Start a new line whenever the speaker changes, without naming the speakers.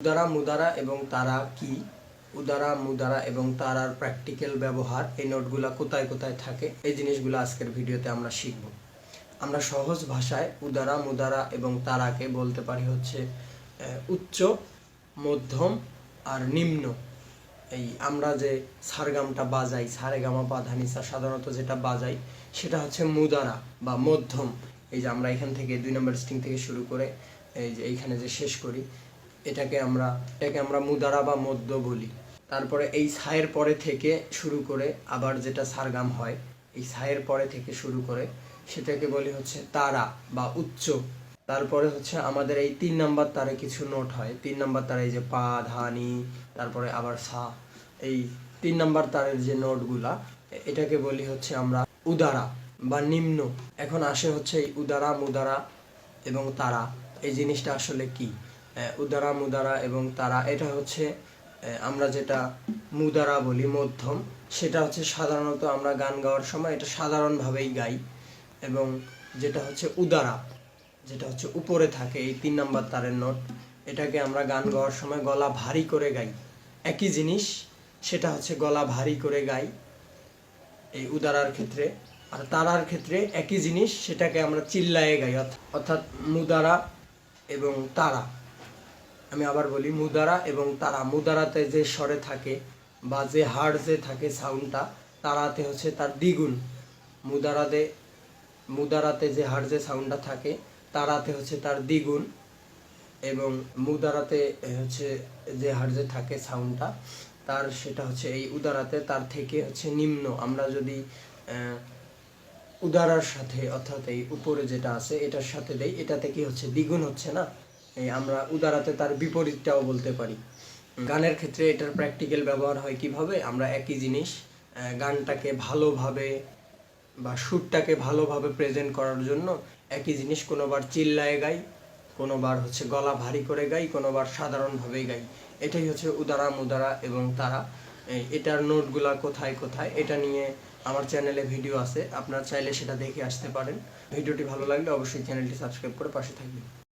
উদারা মুদারা এবং তারা কি? উদারা মুদারা এবং তারার প্র্যাকটিক্যাল ব্যবহার, এই নোটগুলা কোথায় কোথায় থাকে? এই জিনিসগুলো আজকের ভিডিওতে আমরা শিখব। আমরা সহজ ভাষায় উদারা মুদারা এবং তারাকে বলতে পারি হচ্ছে উচ্চ, মধ্যম আর নিম্ন। এই আমরা যে সারগামটা বাজাই, সারেগামা পাধানিসা সাধারণত যেটা বাজাই, সেটা হচ্ছে মুদারা বা মধ্যম। এই যে আমরা এখান থেকে দুই নম্বর স্ট্রিং থেকে শুরু করে, এই যে এইখানে যে শেষ করি এটাকে আমরা এটাকে আমরা মুদারা বা মধ্য বলি। তারপরে এই ছায়ের পরে থেকে শুরু করে আবার যেটা সারগাম হয়, এই ছায়ের পরে থেকে শুরু করে, সেটাকে বলি হচ্ছে তারা বা উচ্চ। তারপরে হচ্ছে আমাদের এই তিন নাম্বার তারে কিছু নোট হয়। তিন নাম্বার তারে এই যে পা ধানি তারপরে আবার সা, এই তিন নাম্বার তারের যে নোটগুলা, এটাকে বলি হচ্ছে আমরা উদারা বা নিম্ন। এখন আসে হচ্ছে এই উদারা, মুদারা এবং তারা। এই জিনিসটা আসলে কি? উদারা মুদারা এবং তারা, এটা হচ্ছে আমরা যেটা মুদারা বলি, মধ্যম, সেটা হচ্ছে সাধারণত আমরা গান গাওয়ার সময় এটা সাধারণভাবেই গাই এবং যেটা হচ্ছে উদারা, যেটা হচ্ছে উপরে থাকে এই তিন নাম্বার তারের নোট এটাকে আমরা গান গাওয়ার সময় গলা ভারী করে গাই। একই জিনিস, সেটা হচ্ছে গলা ভারী করে গাই এই উদারার ক্ষেত্রে। আর তারার ক্ষেত্রে একই জিনিস, সেটাকে আমরা চিল্লায়ে গাই অর্থাৎ মুদারা এবং তারা। আমি আবার বলি মুদারা এবং তারা। মুদারাতে যে স্বরে থাকে বা যে হাড় যে থাকে সাউন্ডটা তারাতে হচ্ছে তার দ্বিগুণ। মুদারাতে মুদারাতে যে হাড় যে সাউন্ডটা থাকে, তারাতে হচ্ছে তার দ্বিগুণ এবং মুদারাতে হচ্ছে যে হাড় যে থাকে সাউন্ডটা তার সেটা হচ্ছে এই উদারাতে তার থেকে হচ্ছে নিম্ন। আমরা যদি উদারার সাথে অর্থাৎ এই উপরে যেটা আছে, এটার সাথে দেই, এটাতে কি হচ্ছে? দ্বিগুণ হচ্ছে না? এই আমরা উদারাতে তার বিপরীতটাও বলতে পারি। গানের ক্ষেত্রে এটার প্র্যাকটিক্যাল ব্যবহার হয় কীভাবে? আমরা একই জিনিস গানটাকে ভালোভাবে বা সুরটাকে ভালোভাবে প্রেজেন্ট করার জন্য একই জিনিস কোনোবার চিল্লায় গাই, কোনোবার হচ্ছে গলা ভারী করে গাই, কোনোবার সাধারণভাবেই গাই। এটাই হচ্ছে উদারা মুদারা এবং তারা। এটার নোটগুলা কোথায় কোথায়? এটা নিয়ে আমার চ্যানেলে ভিডিও আছে, আপনারা চাইলে সেটা দেখে আসতে পারেন। ভিডিওটি ভালো লাগলে অবশ্যই চ্যানেলটি সাবস্ক্রাইব করে পাশে থাকবেন।